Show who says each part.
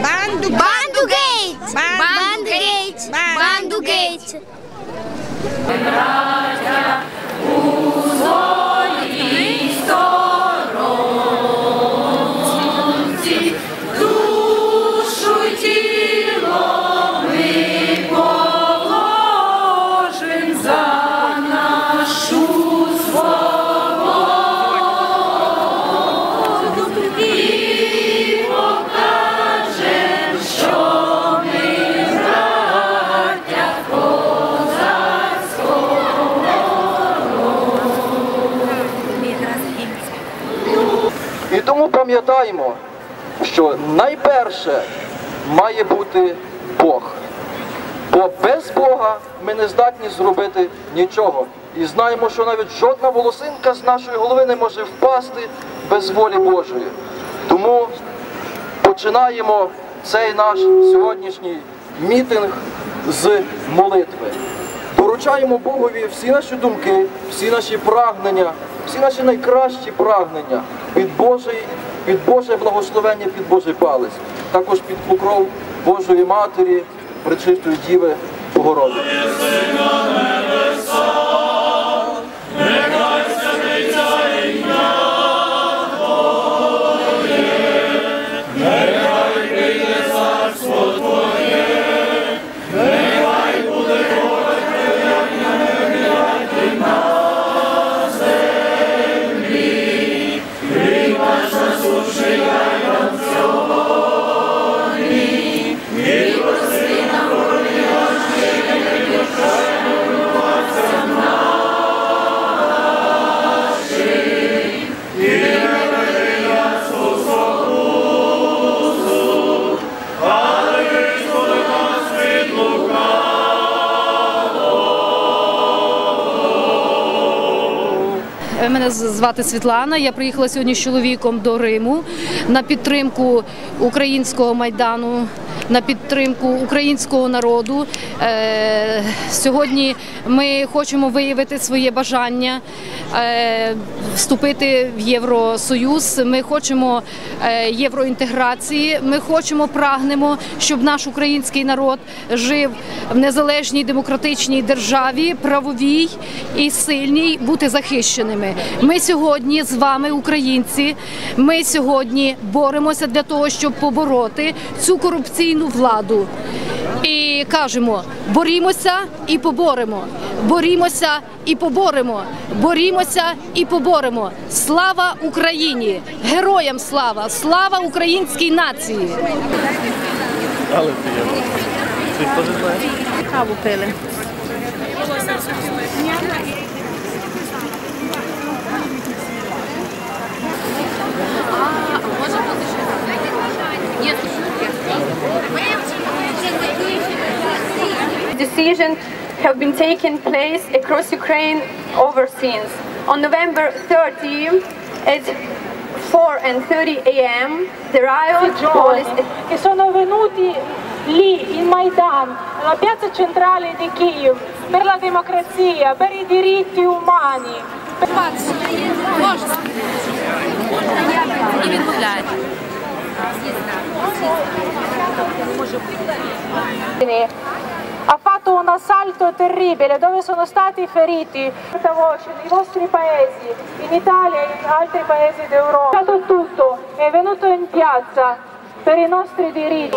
Speaker 1: Bando, bando
Speaker 2: Gate!
Speaker 1: bando
Speaker 2: Gate!
Speaker 1: bando Gate!
Speaker 3: Gate. Тому пам'ятаємо, що найперше має бути Бог. Бо без Бога ми не здатні зробити нічого. І знаємо, що навіть жодна волосинка з нашої голови не може впасти без волі Божої. Тому починаємо цей наш сьогоднішній мітинг з молитви. Доручаємо Богові всі наші думки, всі наші прагнення, всі наші найкращі прагнення під Божий, під Боже благословення, під Божий палець, також під покров Божої Матері, Пречистої Діви Богородиці.
Speaker 4: Мене звати Світлана. Я приїхала сьогодні з чоловіком до Риму на підтримку українського майдану, на підтримку українського народу. Е, Сьогодні ми хочемо виявити своє бажання е, вступити в Євросоюз. Ми хочемо е, євроінтеграції. Ми хочемо, прагнемо, щоб наш український народ жив в незалежній демократичній державі, правовій і сильній, бути захищеними. Ми сьогодні з вами, українці. Ми сьогодні боремося для того, щоб побороти цю корупційну владу. І кажемо: борімося і поборемо, борімося і поборемо, борімося і поборемо. Слава Україні! Героям слава! Слава українській нації!
Speaker 5: Каву пили.
Speaker 6: decisions have been taking place across Ukraine ever since. On November 30, at 4 and 30 a.m., the riot police...
Speaker 7: ...che sono venuti lì, in Maidan, alla piazza centrale di Kiev, per la democrazia, per i diritti umani.
Speaker 5: Per...
Speaker 7: Ha fatto un assalto terribile dove sono stati feriti portavoce nei vostri paesi, in Italia e in altri paesi d'Europa. Ha fatto tutto, è venuto in piazza per i nostri diritti.